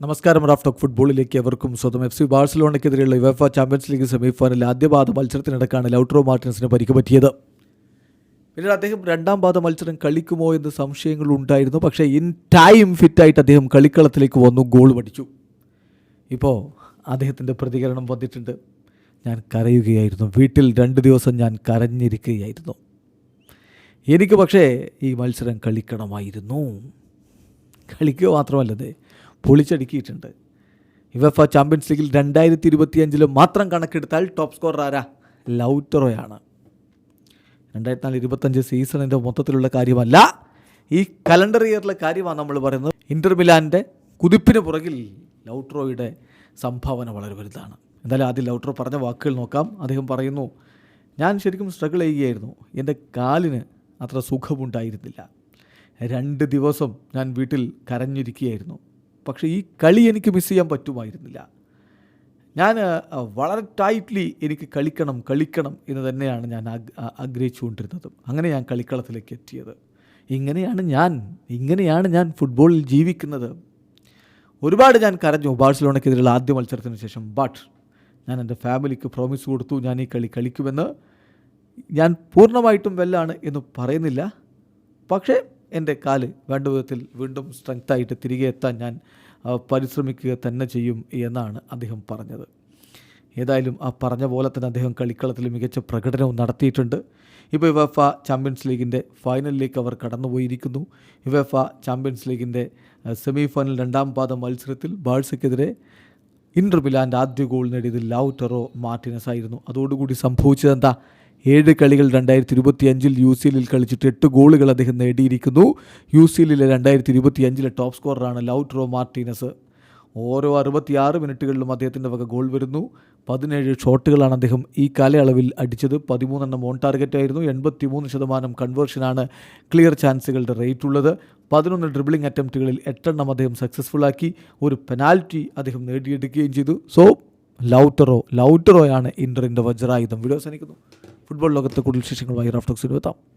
നമസ്കാരം Raf talk ഫുട്ബോളിലേക്ക് എവർക്കും സ്വന്തം എഫ് സി ബാഴ്സലോണയ്ക്കെതിരെയുള്ള യുവഫ ചാമ്പ്യൻസ് ലീഗ് സെമിഫൈനലിൽ ആദ്യ പാദ മത്സരത്തിനിടക്കാണ് ലൗട്രോ മാർട്ടിൻസിന് പരിക്ക് പറ്റിയത് പിന്നീട് അദ്ദേഹം രണ്ടാം പാദ മത്സരം കളിക്കുമോ എന്ന് സംശയങ്ങൾ ഉണ്ടായിരുന്നു. പക്ഷേ ഇൻ ടൈം ഫിറ്റായിട്ട് അദ്ദേഹം കളിക്കളത്തിലേക്ക് വന്നു ഗോൾ പഠിച്ചു ഇപ്പോൾ അദ്ദേഹത്തിന്റെ പ്രതികരണം വന്നിട്ടുണ്ട്. ഞാൻ കരയുകയായിരുന്നു. വീട്ടിൽ രണ്ട് ദിവസം ഞാൻ കരഞ്ഞിരിക്കുകയായിരുന്നു. എനിക്ക് പക്ഷേ ഈ മത്സരം കളിക്കണമായിരുന്നു. കളിക്കുക മാത്രമല്ലത് പൊളിച്ചടുക്കിയിട്ടുണ്ട്. യുവഫ ചാമ്പ്യൻസ് ലീഗിൽ രണ്ടായിരത്തി ഇരുപത്തിയഞ്ചിൽ മാത്രം കണക്കെടുത്താൽ ടോപ്പ് സ്കോറർ ആരാ? ലൗറ്ററോയാണ് രണ്ടായിരത്തി നാല് ഇരുപത്തഞ്ച് സീസണിന്റെ മൊത്തത്തിലുള്ള കാര്യമല്ല ഈ കലണ്ടർ ഇയറിലെ കാര്യമാണ് നമ്മൾ പറയുന്നത്. ഇന്റർ മിലാന്റെ കുതിപ്പിന് പുറകിൽ ലൗട്രോയുടെ സംഭാവന വളരെ വലുതാണ്. എന്തായാലും ആദ്യം ലൗട്രോ പറഞ്ഞ വാക്കുകൾ നോക്കാം. അദ്ദേഹം പറയുന്നു ഞാൻ ശരിക്കും സ്ട്രഗിൾ ചെയ്യുകയായിരുന്നു. എന്റെ കാലിന് അത്ര സുഖമുണ്ടായിരുന്നില്ല. രണ്ട് ദിവസം ഞാൻ വീട്ടിൽ കരഞ്ഞിരിക്കുകയായിരുന്നു. പക്ഷേ ഈ കളി എനിക്ക് മിസ് ചെയ്യാൻ പറ്റുമായിരുന്നില്ല. ഞാൻ വളരെ ടൈറ്റ്ലി എനിക്ക് കളിക്കണം കളിക്കണം എന്ന് തന്നെയാണ് ഞാൻ ആഗ്രഹിച്ചുകൊണ്ടിരുന്നത്. അങ്ങനെ ഞാൻ കളിക്കളത്തിലേക്ക് എത്തിയത്. ഇങ്ങനെയാണ് ഞാൻ ഇങ്ങനെയാണ് ഞാൻ ഫുട്ബോളിൽ ജീവിക്കുന്നത്. ഒരുപാട് ഞാൻ കരഞ്ഞു ബാഴ്സലോണയ്ക്കെതിരെയുള്ള ആദ്യ മത്സരത്തിന് ശേഷം ബട്ട് ഞാൻ എന്റെ ഫാമിലിക്ക് പ്രോമിസ് കൊടുത്തു ഞാൻ ഈ കളി കളിക്കുമെന്ന്. ഞാൻ പൂർണമായിട്ടും വെല്ലാണ് എന്ന് പറയുന്നില്ല. പക്ഷേ എന്റെ കാൽ വേണ്ട വിധത്തിൽ വീണ്ടും സ്ട്രെങ്ത്തായിട്ട് തിരികെ എത്താൻ ഞാൻ പരിശ്രമിക്കുക തന്നെ ചെയ്യും എന്നാണ് അദ്ദേഹം പറഞ്ഞത്. ഏതായാലും ആ പറഞ്ഞ പോലെ തന്നെ അദ്ദേഹം കളിക്കളത്തിൽ മികച്ച പ്രകടനവും നടത്തിയിട്ടുണ്ട്. ഇപ്പോൾ യുവഫ ചാമ്പ്യൻസ് ലീഗിന്റെ ഫൈനലിലേക്ക് അവർ കടന്നുപോയിരിക്കുന്നു. യുവഫ ചാമ്പ്യൻസ് ലീഗിന്റെ സെമി ഫൈനൽ രണ്ടാം പാദ മത്സരത്തിൽ ബാഴ്സയ്ക്കെതിരെ ഇന്റർ മിലാന്റെ ആദ്യ ഗോൾ നേടിയത് ലൗറ്ററോ മാർട്ടിനസ് ആയിരുന്നു അതോടുകൂടി സംഭവിച്ചത് എന്താ? ഏഴ് കളികൾ രണ്ടായിരത്തി ഇരുപത്തി അഞ്ചിൽ യു സി എല്ലിൽ കളിച്ചിട്ട് എട്ട് ഗോളുകൾ അദ്ദേഹം നേടിയിരിക്കുന്നു. യു സി എല്ലിലെ രണ്ടായിരത്തി ഇരുപത്തി അഞ്ചിലെ ടോപ്പ് സ്കോററാണ് ലൗട്രോ മാർട്ടിനസ്. ഓരോ അറുപത്തിയാറ് മിനിറ്റുകളിലും അദ്ദേഹത്തിന്റെ വക ഗോൾ വരുന്നു. പതിനേഴ് ഷോട്ടുകളാണ് അദ്ദേഹം ഈ കാലയളവിൽ അടിച്ചത്. പതിമൂന്നെണ്ണം ഓൺ ടാർഗറ്റ് ആയിരുന്നു. എൺപത്തി മൂന്ന് ശതമാനം കൺവേർഷനാണ് ക്ലിയർ ചാൻസുകളുടെ റേറ്റ് ഉള്ളത്. പതിനൊന്ന് ഡ്രിബിളിംഗ് അറ്റംപ്റ്റുകളിൽ എട്ടെണ്ണം അദ്ദേഹം സക്സസ്ഫുൾ ആക്കി. ഒരു പെനാൽറ്റി അദ്ദേഹം നേടിയെടുക്കുകയും ചെയ്തു. സോ ലൗട്ടറോ ലൗട്ടറോയാണ് ഇന്ററിന്റെ വജ്രായുധം. വീഡിയോ അവസാനിക്കുന്നു. ഫുട്ബോൾ ലോകത്തെ കൂടുതൽ വിശേഷങ്ങളുമായി റാഫ്റ്റോക്സിന് എത്താം